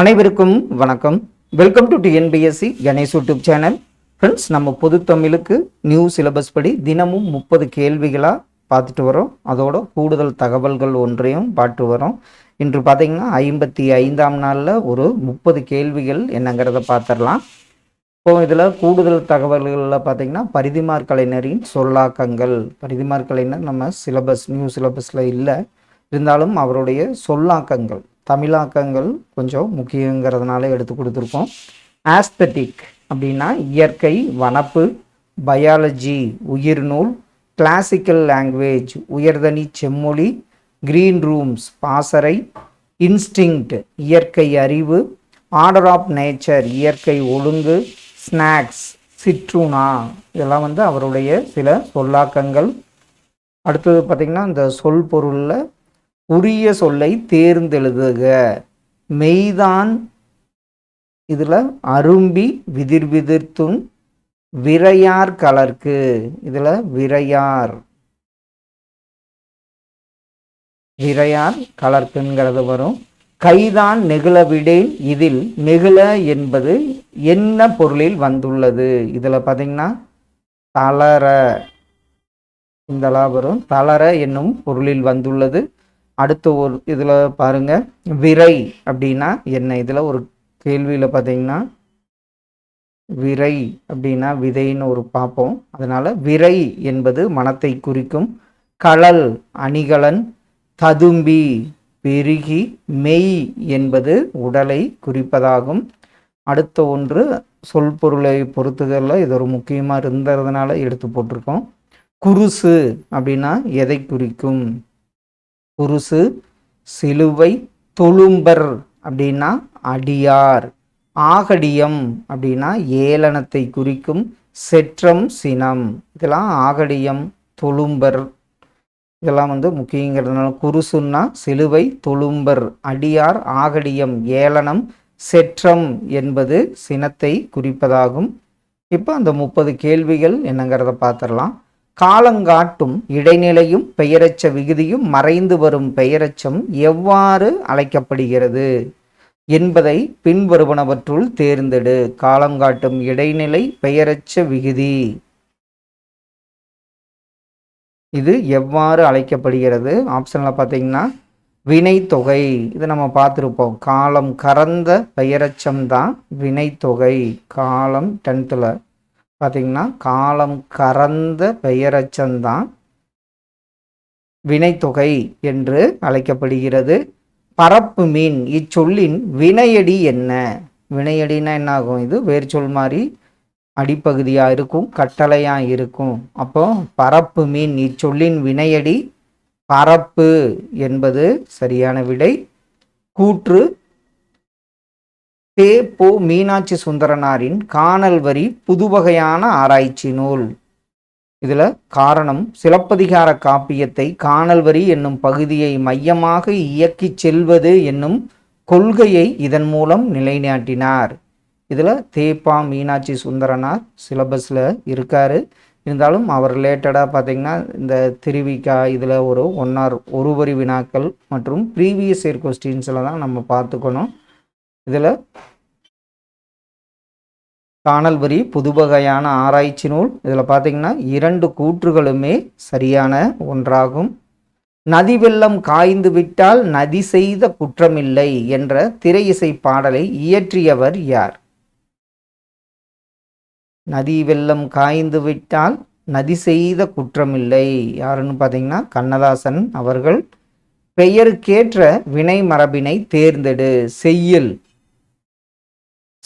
அனைவருக்கும் வணக்கம். Welcome to TNPSC Ganesh YouTube channel friends நம்ம பொது தமிழுக்கு நியூ சிலபஸ் படி தினமும் முப்பது கேள்விகளாக பார்த்துட்டு வரோம். அதோட கூடுதல் தகவல்கள் ஒன்றையும் பார்த்து வரோம். இன்று பார்த்தீங்கன்னா ஐம்பத்தி ஐந்தாம் நாளில் ஒரு முப்பது கேள்விகள் என்னங்கிறத பார்த்துடலாம். இப்போ இதில் கூடுதல் தகவல்களில் பார்த்தீங்கன்னா பரிதிமார் கலைஞரின் சொல்லாக்கங்கள். பரிதிமார் கலைஞர் நம்ம சிலபஸ் நியூ சிலபஸில் இல்லை. இருந்தாலும் அவருடைய சொல்லாக்கங்கள். தமிழாக்கங்கள் கொஞ்சம் முக்கியங்கிறதுனால எடுத்து கொடுத்துருக்கோம். ஆஸ்தட்டிக் அப்படின்னா இயற்கை வனப்பு பயாலஜி உயிர்நூல் கிளாசிக்கல் லாங்குவேஜ் உயர்தனி செம்மொழி க்ரீன் ரூம்ஸ் பாசறை இன்ஸ்டிங்க்ட் இயற்கை அறிவு ஆர்டர் ஆஃப் நேச்சர் இயற்கை ஒழுங்கு ஸ்நாக்ஸ் சிற்றுணா இதெல்லாம் வந்து அவருடைய சில சொல்லாக்கங்கள். அடுத்தது பார்த்திங்கன்னா இந்த சொல் பொருளில் உரிய சொல்லை தேர்ந்தெழுதுக. மெய்தான் இதில் அரும்பி விதிர்விதிர்த்தும் விரையார் கலர்க்கு. இதில் விரையார். விரையார் கலர்க்குங்கிறது வரும். கைதான் நெகிழவிடேன் இதில் நெகிழ என்பது என்ன பொருளில் வந்துள்ளது? இதில் பார்த்தீங்கன்னா தளர. இந்தலாம் வரும். தளர என்னும் பொருளில் வந்துள்ளது. அடுத்த ஒரு இதில் பாருங்கள் விரை அப்படின்னா என்ன? இதில் ஒரு கேள்வியில் பார்த்தீங்கன்னா விரை அப்படின்னா விதைன்னு ஒரு பார்ப்போம் அதனால் விரை என்பது மனத்தை குறிக்கும். களல் அணிகலன் ததும்பி பெருகி மெய் என்பது உடலை குறிப்பதாகும். அடுத்த ஒன்று சொல் பொருளை பொறுத்துகளில் இது ஒரு முக்கியமாக இருந்ததுனால எடுத்து போட்டிருக்கோம். குருசு அப்படின்னா எதை குறிக்கும்? குருசு சிலுவை தொழும்பர் அப்படின்னா அடியார். ஆகடியம் அப்படின்னா ஏளனத்தை குறிக்கும் செற்றம் சினம். இதெல்லாம் ஆகடியம் தொழும்பர். இதெல்லாம் வந்து முக்கியங்கிறதுனால குருசுன்னா சிலுவை தொழும்பர் அடியார் ஆகடியம் ஏளனம் செற்றம் என்பது சினத்தை குறிப்பதாகும். இப்போ அந்த முப்பது கேள்விகள் என்னங்கிறத பார்த்துடலாம். காலங்காட்டும் இடைநிலையும் பெயரச்ச விகுதியும் மறைந்து வரும் பெயரச்சம் எவ்வாறு அழைக்கப்படுகிறது? என்பதை பின்வருவனவற்றுள் தேர்ந்தெடு. காலங்காட்டும் இடைநிலை பெயரச்ச விகுதி. இது எவ்வாறு அழைக்கப்படுகிறது? ஆப்ஷனில் பார்த்தீங்கன்னா வினைத்தொகை. இது நம்ம பார்த்துருப்போம். காலம் கறந்த பெயரச்சம் தான் வினைத்தொகை. காலம் டென்த்தில் பார்த்தீங்கன்னா காலம் கறந்த பெயரச்சந்தான் வினைத்தொகை என்று அழைக்கப்படுகிறது. பரப்பு மீன் இச்சொல்லின் வினையடி என்ன? வினையடினா என்ன ஆகும் இது வேர் சொல் மாதிரி அடிப்பகுதியாக இருக்கும் கட்டளையாக இருக்கும். அப்போ பரப்பு மீன் இச்சொல்லின் வினையடி பரப்பு என்பது சரியான விடை. கூற்று தே போ மீனாட்சி சுந்தரனாரின் காணல் வரி புதுவகையான ஆராய்ச்சி நூல். இதில் காரணம் சிலப்பதிகார காப்பியத்தை காணல் வரி என்னும் பகுதியை மையமாக இயக்கிச் செல்வது என்னும் கொள்கையை இதன் மூலம் நிலைநாட்டினார். இதில் தேப்பா மீனாட்சி சுந்தரனார் சிலபஸில் இருக்கார். இருந்தாலும் அவர் ரிலேட்டடாக பார்த்தீங்கன்னா இந்த திருவிக்கா இதில் ஒரு ஒன்னார் ஒரு வரி வினாக்கள் மற்றும் ப்ரீவியஸ் இயர் கொஸ்டின்ஸில் தான் நம்ம பார்த்துக்கணும். இதில் காணல் வரி புதுவகையான ஆராய்ச்சி நூல் இதில் பார்த்தீங்கன்னா இரண்டு கூற்றுகளுமே சரியான ஒன்றாகும். நதி வெள்ளம் காய்ந்து விட்டால் நதி செய்த குற்றமில்லை என்ற திரை இசை பாடலை இயற்றியவர் யார்? நதி வெள்ளம் காய்ந்து விட்டால் நதி செய்த குற்றமில்லை. யாருன்னு பார்த்தீங்கன்னா கண்ணதாசன் அவர்கள். பெயருக்கேற்ற வினை மரபினை தேர்ந்தெடு செய்யல்.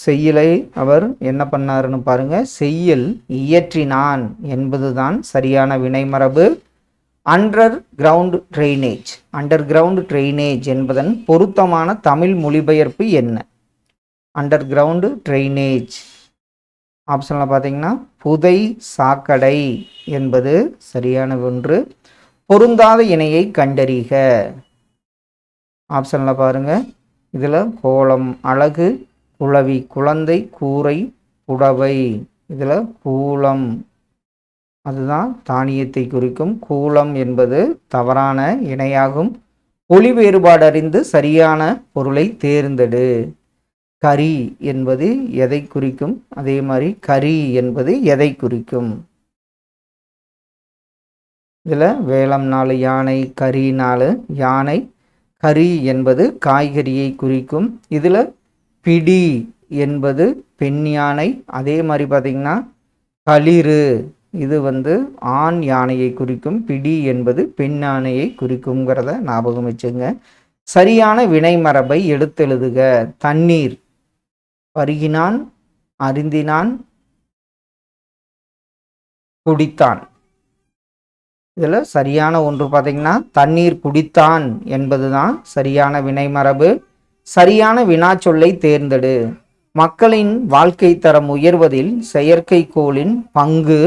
செய்யலை அவர் என்ன பண்ணாருன்னு பாருங்க. செய்யல் இயற்றினான் என்பதுதான் சரியான வினைமரபு. Underground drainage underground drainage என்பதன் பொருத்தமான தமிழ் மொழிபெயர்ப்பு என்ன? அண்டர் கிரவுண்டு ட்ரைனேஜ் ஆப்ஷனில் பார்த்தீங்கன்னா புதை சாக்கடை என்பது சரியான ஒன்று. பொருந்தாத இணையை கண்டறிக. ஆப்ஷனில் பாருங்கள் இதில் கோலம் அழகு குளவி குழந்தை கூரை புடவை. இதில் கூலம். அதுதான் தானியத்தை குறிக்கும். கூலம் என்பது தவறான இணையாகும். ஒளி வேறுபாடு அறிந்து சரியான பொருளை தேர்ந்தெடு. கரி என்பது எதை குறிக்கும்? அதே மாதிரி கரி என்பது எதை குறிக்கும்? இதில் வேளம் நாலு யானை கரி நாலு யானை. கரி என்பது காய்கறியை குறிக்கும். இதில் பிடி என்பது பெண் யானை. அதே மாதிரி பார்த்திங்கன்னா களிறு இது வந்து ஆண் யானையை குறிக்கும். பிடி என்பது பெண் யானையை குறிக்குங்கிறத ஞாபகம் வச்சுங்க. சரியான வினைமரபை எடுத்தெழுதுக. தண்ணீர் பருகினான் அருந்தினான் குடித்தான். இதில் சரியான ஒன்று பார்த்தீங்கன்னா தண்ணீர் குடித்தான் என்பது தான் சரியான வினைமரபு சரியான வினாச்சொல்லை தேர்ந்தெடு. மக்களின் வாழ்க்கை தரம் உயர்வதில் செயற்கைக்கோளின் பங்கு.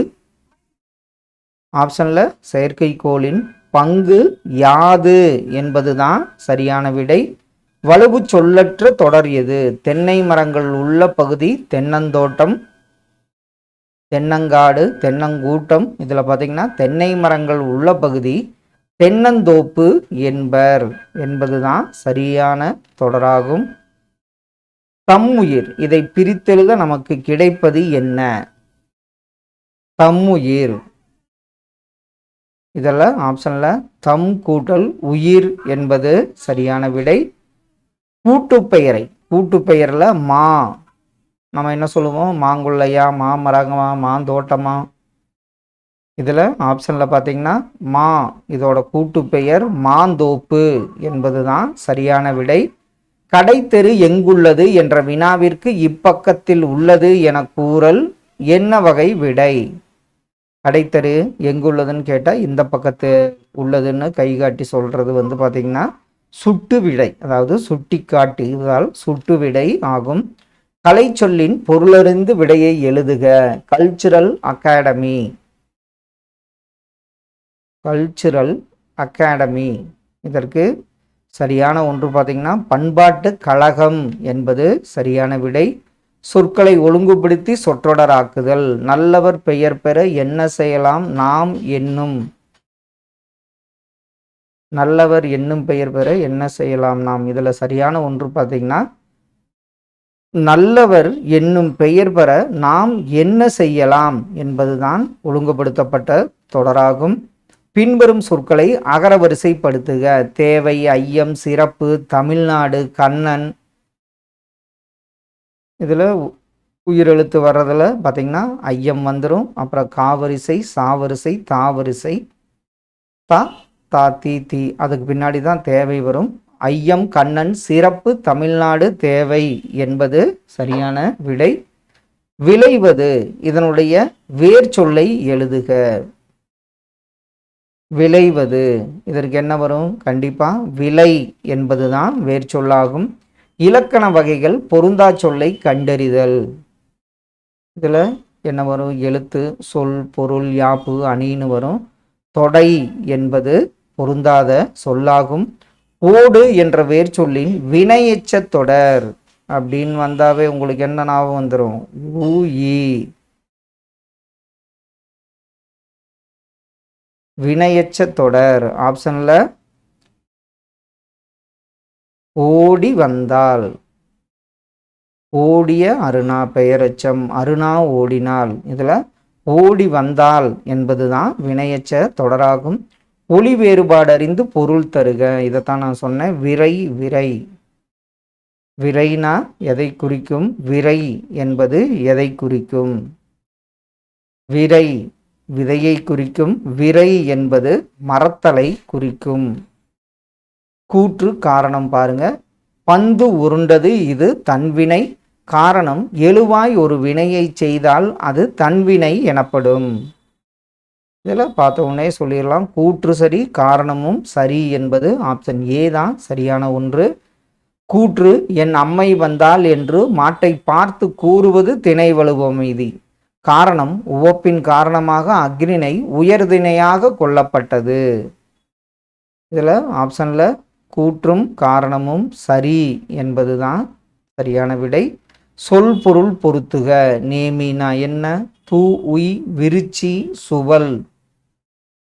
ஆப்ஷனில் செயற்கைக்கோளின் பங்கு யாது என்பது தான் சரியான விடை. வலுவு சொல்லற்ற தொடர் எது? தென்னை மரங்கள் உள்ள பகுதி தென்னந்தோட்டம். தென்னங்காடு தென்னங்கூட்டம். இதில் பார்த்தீங்கன்னா தென்னை மரங்கள் உள்ள பகுதி தென்னந்தோப்பு என்பர் என்பதுதான் சரியான தொடராகும். தம்முயிர் இதை பிரித்தெழுத நமக்கு கிடைப்பது என்ன? தம்முயிர். இதெல்லாம் ஆப்ஷனில் தம் கூட்டல் உயிர் என்பது சரியான விடை. கூட்டுப்பெயரை கூட்டுப்பெயரில் மா. நம்ம என்ன சொல்லுவோம்? மாங்குள்ளையா மாமரகமா மாந்தோட்டமா? இதில் ஆப்ஷனில் பார்த்தீங்கன்னா மா இதோட கூட்டுப்பெயர் மாந்தோப்பு என்பது தான் சரியான விடை. கடைத்தெரு எங்குள்ளது என்ற வினாவிற்கு இப்பக்கத்தில் உள்ளது என கூறல் என்ன வகை விடை? கடைத்தெரு எங்குள்ளதுன்னு கேட்டால் இந்த பக்கத்து உள்ளதுன்னு கை காட்டி சொல்கிறது வந்து பார்த்திங்கன்னா சுட்டு விடை. அதாவது சுட்டி காட்டுவதால் சுட்டு விடை ஆகும். கலை சொல்லின் பொருளறிந்து விடையை எழுதுக. Cultural academy cultural academy. இதற்கு சரியான ஒன்று பார்த்தீங்கன்னா பண்பாட்டு கழகம் என்பது சரியான விடை. சொற்களை ஒழுங்குபடுத்தி சொற்றொடராக்குதல். நல்லவர் பெயர் பெற என்ன செய்யலாம்? நாம் என்னும். நல்லவர் என்னும் பெயர் பெற என்ன செய்யலாம் நாம்? இதில் சரியான ஒன்று பார்த்தீங்கன்னா நல்லவர் என்னும் பெயர் பெற நாம் என்ன செய்யலாம் என்பதுதான் ஒழுங்குபடுத்தப்பட்ட தொடராகும். பின்வரும் சொற்களை அகரவரிசைப்படுத்துக தேவை ஐயம் சிறப்பு தமிழ்நாடு கண்ணன். இதில் உயிரெழுத்து வர்றதில் பார்த்திங்கன்னா ஐயம் வந்துடும் அப்புறம் காவரிசை சாவரிசை தாவரிசை. தா தா தி தி. அதுக்கு பின்னாடி தான் தேவை வரும். ஐயம் கண்ணன் சிறப்பு தமிழ்நாடு தேவை என்பது சரியான விடை. விளைவது இதனுடைய வேர் சொல்லை எழுதுக. விளைவது. இதற்கு என்ன வரும்? கண்டிப்பாக விலை என்பது தான் வேர்ச்சொல்லாகும். இலக்கண வகைகள் பொருந்தா சொல்லை கண்டறிதல். இதில் என்ன வரும்? எழுத்து சொல் பொருள் யாப்பு அணின்னு வரும். தொடை என்பது பொருந்தாத சொல்லாகும். ஓடு என்ற வேர் சொல்லின் வினையெச்ச தொடர் அப்படின்னு வந்தாவே உங்களுக்கு என்ன ஞாபகம் வந்துடும் ஊஇ வினையச்ச தொடர். ஆப்ஷனில் ஓடி வந்தால். ஓடிய அருணா பெயரச்சம். அருணா ஓடினாள் இதில் ஓடி வந்தால் என்பது தான் வினையச்ச தொடராகும். ஒளி வேறுபாடு அறிந்து பொருள் தருக. இதைத்தான் நான் சொன்னேன். விரை விரை. விரைனா எதை குறிக்கும்? விரை என்பது எதை குறிக்கும்? விரை. விதையை குறிக்கும் விரை என்பது மரத்தலை குறிக்கும். கூற்று காரணம் பாருங்க. பந்து உருண்டது இது தன்வினை காரணம் எழுவாய் ஒரு வினையை செய்தால் அது தன்வினை எனப்படும். இதில் பார்த்த உடனே சொல்லிடலாம். கூற்று சரி காரணமும் சரி என்பது ஆப்ஷன் ஏ தான். சரியான ஒன்று. கூற்று என் அம்மை வந்தால் என்று மாட்டை பார்த்து கூறுவது திணை வலுவமைதி காரணம் உவப்பின் காரணமாக அக்னினை உயர்திணையாக கொல்லப்பட்டது. இதில் ஆப்ஷனில் கூற்றும் காரணமும் சரி என்பது தான் சரியான விடை. சொல் பொருள் பொருத்துக. நேமினா என்ன? தூ உய் விருச்சி சுவல்.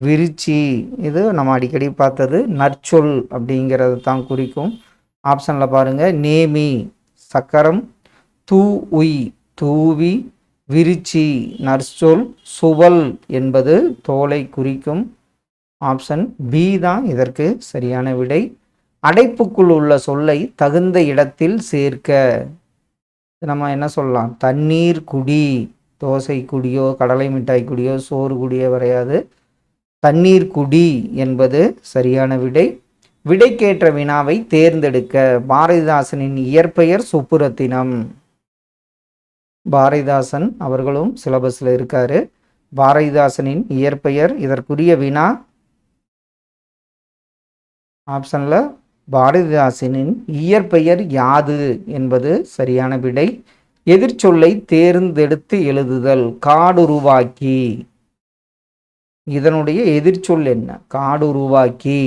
விருச்சி. இது நம்ம அடிக்கடி பார்த்தது நற்சொல் அப்படிங்கிறது தான் குறிக்கும். ஆப்ஷனில் பாருங்கள் நேமி சக்கரம். தூ உய் தூவி விரிச்சி நற்சொல் சுவல் என்பது தோலை குறிக்கும் ஆப்ஷன் பி தான் இதற்கு சரியான விடை. அடைப்புக்குள் உள்ள சொல்லை தகுந்த இடத்தில் சேர்க்க. நம்ம என்ன சொல்லலாம்? தண்ணீர் குடி தோசை குடியோ கடலை மிட்டாய் குடியோ சோறு குடியோ வரையாது தண்ணீர் குடி என்பது சரியான விடை. விடைக்கேற்ற வினாவை தேர்ந்தெடுக்க. பாரதிதாசனின் இயற்பெயர் சுப்புரத்தினம். பாரதிதாசன் அவர்களும் சிலபஸில் இருக்கார். பாரதிதாசனின் இயற்பெயர் இதற்குரிய வினா ஆப்ஷனில் பாரதிதாசனின் இயற்பெயர் யாது என்பது சரியான விடை. எதிர்ச்சொல்லை தேர்ந்தெடுத்து எழுதுதல் காடுருவாக்கி. இதனுடைய எதிர்ச்சொல் என்ன? காடுருவாக்கி.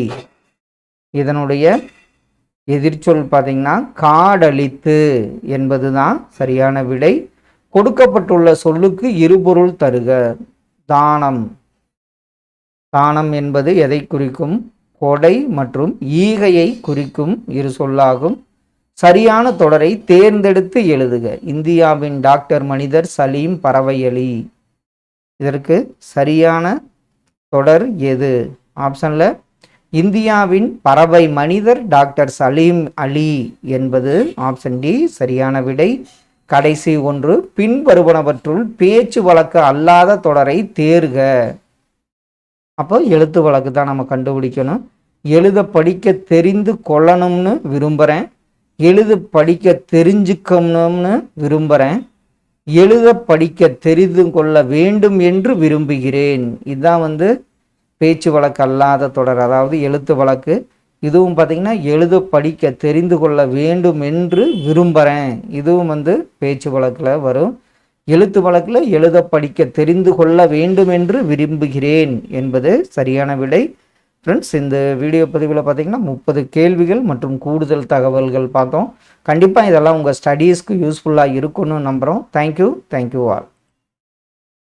இதனுடைய எதிர்ச்சொல் பார்த்தீங்கன்னா காடழித்து என்பது தான் சரியான விடை. கொடுக்கப்பட்டுள்ள சொல்லுக்கு இருபொருள் தருக. தானம். தானம் என்பது எதை குறிக்கும்? கொடை மற்றும் ஈகையை குறிக்கும் இரு சொல்லாகும். சரியான தொடரை தேர்ந்தெடுத்து எழுதுக. இந்தியாவின் டாக்டர் மனிதர் சலீம் பறவையலி. இதற்கு சரியான தொடர் எது? ஆப்ஷனில் இந்தியாவின் பறவை மனிதர் டாக்டர் சலீம் அலி என்பது ஆப்ஷன் டி சரியான விடை. கடைசி ஒன்று பின்வருவனவற்றுள் பேச்சு வழக்கு அல்லாத தொடரை தேர்க. அப்போ எழுத்து வழக்கு தான் நம்ம கண்டுபிடிக்கணும். எழுத படிக்க தெரிந்து கொள்ளணும்னு விரும்புகிறேன் எழுத படிக்க தெரிஞ்சுக்கணும்னு விரும்புகிறேன் எழுத படிக்க தெரிந்து கொள்ள வேண்டும் என்று விரும்புகிறேன். இதுதான் வந்து பேச்சு வழக்கு அல்லாத தொடர் அதாவது எழுத்து வழக்கு. இதுவும் பார்த்திங்கன்னா எழுத படிக்க தெரிந்து கொள்ள வேண்டும் என்று விரும்புகிறேன் இதுவும் வந்து பேச்சு வழக்கில் வரும். எழுத்து வழக்கில் எழுத படிக்க தெரிந்து கொள்ள வேண்டும் என்று விரும்புகிறேன் என்பது சரியான விடை. ஃப்ரெண்ட்ஸ் இந்த வீடியோ பதிவில் பார்த்திங்கன்னா முப்பது கேள்விகள் மற்றும் கூடுதல் தகவல்கள் பார்த்தோம். கண்டிப்பாக இதெல்லாம் உங்கள் ஸ்டடீஸ்க்கு யூஸ்ஃபுல்லாக இருக்கும்னு நம்புகிறோம் தேங்க்யூ தேங்க்யூ ஆல்